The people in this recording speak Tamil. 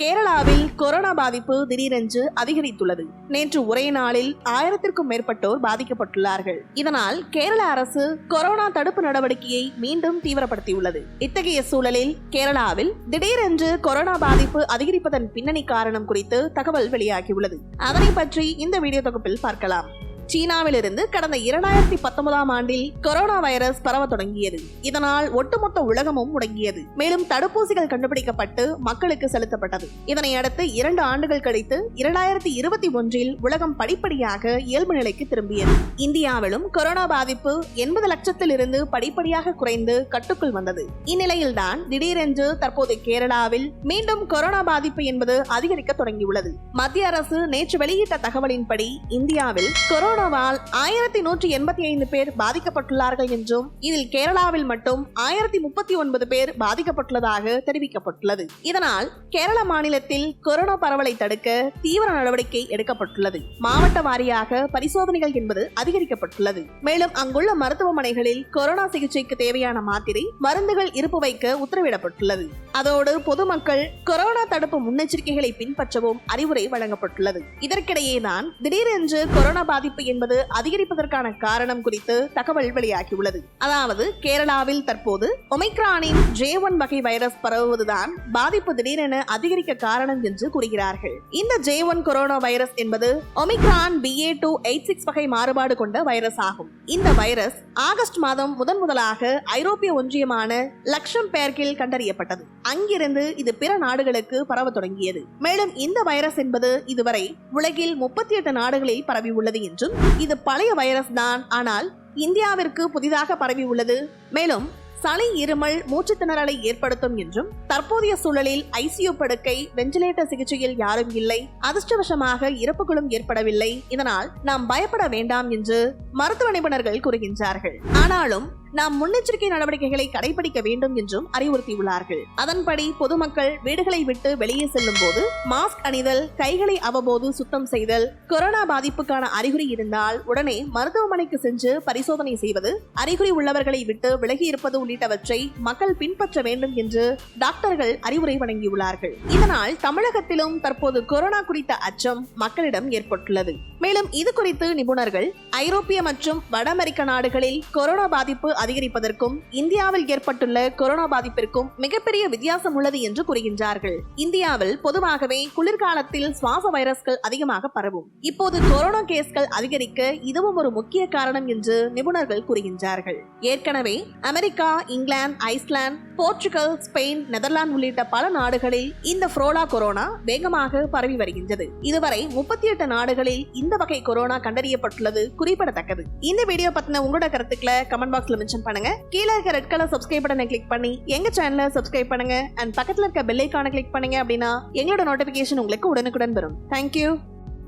கேரளாவில் கொரோனா பாதிப்பு திடீரென்று அதிகரித்துள்ளது. நேற்று ஒரே நாளில் ஆயிரத்திற்கும் மேற்பட்டோர் பாதிக்கப்பட்டுள்ளார்கள். இதனால் கேரள அரசு கொரோனா தடுப்பு நடவடிக்கையை மீண்டும் தீவிரப்படுத்தியுள்ளது. இத்தகைய சூழலில் கேரளாவில் திடீரென்று கொரோனா பாதிப்பு அதிகரிப்பதன் பின்னணி காரணம் குறித்து தகவல் வெளியாகியுள்ளது. அதனை பற்றி இந்த வீடியோ தொகுப்பில் பார்க்கலாம். சீனாவிலிருந்து கடந்த இரண்டாயிரத்தி பத்தொன்பதாம் ஆண்டில் கொரோனா வைரஸ் பரவ தொடங்கியது. இதனால் ஒட்டுமொத்த உலகமும் முடங்கியது. மேலும் தடுப்பூசிகள் கண்டுபிடிக்கப்பட்டு மக்களுக்கு செலுத்தப்பட்டது. இதனை அடுத்து இரண்டு ஆண்டுகள் கழித்து இரண்டாயிரத்தி இருபத்தி ஒன்றில் உலகம் படிப்படியாக இயல்பு நிலைக்கு திரும்பியது. இந்தியாவிலும் கொரோனா பாதிப்பு எண்பது லட்சத்தில் இருந்து படிப்படியாக குறைந்து கட்டுக்குள் வந்தது. இந்நிலையில்தான் திடீரென்று தற்போது கேரளாவில் மீண்டும் கொரோனா பாதிப்பு என்பது அதிகரிக்க தொடங்கியுள்ளது. மத்திய அரசு நேற்று வெளியிட்ட தகவலின்படி இந்தியாவில் கொரோனா கொரோனாவால் ஆயிரத்தி நூற்றி எண்பத்தி ஐந்து பேர் பாதிக்கப்பட்டுள்ளார்கள் என்றும் இதில் கேரளாவில் மட்டும் ஆயிரத்தி முப்பத்தி ஒன்பது பேர் பாதிக்கப்பட்டுள்ளதாக தெரிவிக்கப்பட்டுள்ளது. இதனால் கேரள மாநிலத்தில் கொரோனா பரவலை தடுக்க தீவிர நடவடிக்கை எடுக்கப்பட்டுள்ளது. மாவட்ட வாரியாக பரிசோதனைகள் என்பது அதிகரிக்கப்பட்டுள்ளது. மேலும் அங்குள்ள மருத்துவமனைகளில் கொரோனா சிகிச்சைக்கு தேவையான மாத்திரை மருந்துகள் இருப்பு வைக்க உத்தரவிடப்பட்டுள்ளது. அதோடு பொதுமக்கள் கொரோனா தடுப்பு முன்னெச்சரிக்கைகளை பின்பற்றவும் அறிவுரை வழங்கப்பட்டுள்ளது. இதற்கிடையேதான் திடீரென்று கொரோனா பாதிப்பு என்பது அதிகரிப்பதற்கான காரணம் குறித்து தகவல் வெளியாகியுள்ளது. அதாவது கேரளாவில் தற்போது ஒமைக்ரானின் ஜே ஒன் வகை வைரஸ் பரவுவதுதான் பாதிப்பு திடீரென அதிகரிக்க காரணம் என்று கூறுகிறார்கள். இந்த ஜே ஒன் கொரோனா வைரஸ் என்பது Omicron BA two eight six வகை மாறுபாடு கொண்ட வைரஸ் ஆகும். இந்த வைரஸ் ஆகஸ்ட் மாதம் முதன் முதலாக ஐரோப்பிய ஒன்றியமான லக்ஷம் பேர்கில் கண்டறியப்பட்டது. அங்கிருந்து இது பிற நாடுகளுக்கு பரவ தொடங்கியது. மேலும் இந்த வைரஸ் என்பது இதுவரை உலகில் முப்பத்தி எட்டு நாடுகளில் பரவி உள்ளது என்றும் இது பழைய வைரஸ் தான். ஆனால் இந்தியாவிற்கு புதிதாக பரவி உள்ளது. மேலும் சளி இருமல் மூச்சுத்திணறலை ஏற்படுத்தும் என்றும் தற்போதைய சூழலில் ஐசியு படுக்கை வென்டிலேட்டர் சிகிச்சையில் யாரும் இல்லை. அதிர்ஷ்டவசமாக இறப்புகளும் ஏற்படவில்லை. இதனால் நாம் பயப்பட வேண்டாம் என்று மருத்துவ நிபுணர்கள் கூறுகின்றார்கள். ஆனாலும் நாம் முன்னெச்சரிக்கை நடவடிக்கைகளை கடைபிடிக்க வேண்டும் என்றும் அறிவுறுத்தியுள்ளார்கள். அதன்படி பொதுமக்கள் வீடுகளை விட்டு வெளியே செல்லும் போது மாஸ்க் அணிதல் கைகளை அவ்வப்போது சுத்தம் செய்தல் கொரோனா பாதிப்புக்கான அறிகுறி இருந்தால் உடனே மருத்துவமனைக்கு சென்று பரிசோதனை செய்வது அறிகுறி உள்ளவர்களை விட்டு விலகி இருப்பது உள்ளிட்டவற்றை மக்கள் பின்பற்ற வேண்டும் என்று டாக்டர்கள் அறிவுரை வழங்கியுள்ளார்கள். இதனால் தமிழகத்திலும் தற்போது கொரோனா குறித்த அச்சம் மக்களிடம் ஏற்பட்டுள்ளது. மேலும் இது குறித்து நிபுணர்கள் ஐரோப்பிய மற்றும் வட அமெரிக்க நாடுகளில் கொரோனா பாதிப்பு அதிகரிப்பதற்கும் இந்தியாவில் ஏற்பட்டுள்ள கொரோனா பாதிப்பிற்கும் மிகப்பெரிய வித்தியாசம் உள்ளது என்று கூறுகின்றார்கள். இந்தியாவில் பொதுவாகவே குளிர்காலத்தில் சுவாச வைரஸ்கள் அதிகமாக பரவும். இப்போது கொரோனா கேஸ்கள் அதிகரிக்க இதுவும் ஒரு முக்கிய காரணம் என்று நிபுணர்கள் கூறுகின்றார்கள். ஏற்கனவே America England Iceland Portugal Spain Netherlands உள்ளிட்ட பல நாடுகளில் இந்த ஃப்ரோலா கொரோனா வேகமாக பரவி வருகின்றது. இதுவரை முப்பத்தி எட்டு நாடுகளில் இந்த வகை கொரோனா கண்டறியப்பட்டுள்ளது குறிப்பிடத்தக்கது. இந்த வீடியோ பத்தின உங்களோட கருத்துக்களை கமெண்ட் பாக்ஸ்ல மென்ஷன் பண்ணுங்க. கீழே இருக்க ரெட் கலர் சப்ஸ்கிரைப் பட்டனை கிளிக் பண்ணி எங்க சேனலை சப்ஸ்கிரைப் பண்ணுங்க. அண்ட் பக்கத்துல இருக்க பெல் ஐக்கானை கிளிக் பண்ணீங்க அப்படின்னா எங்களோட நோட்டிபிகேஷன் உங்களுக்கு உடனுக்குடன் வரும். தேங்க்யூ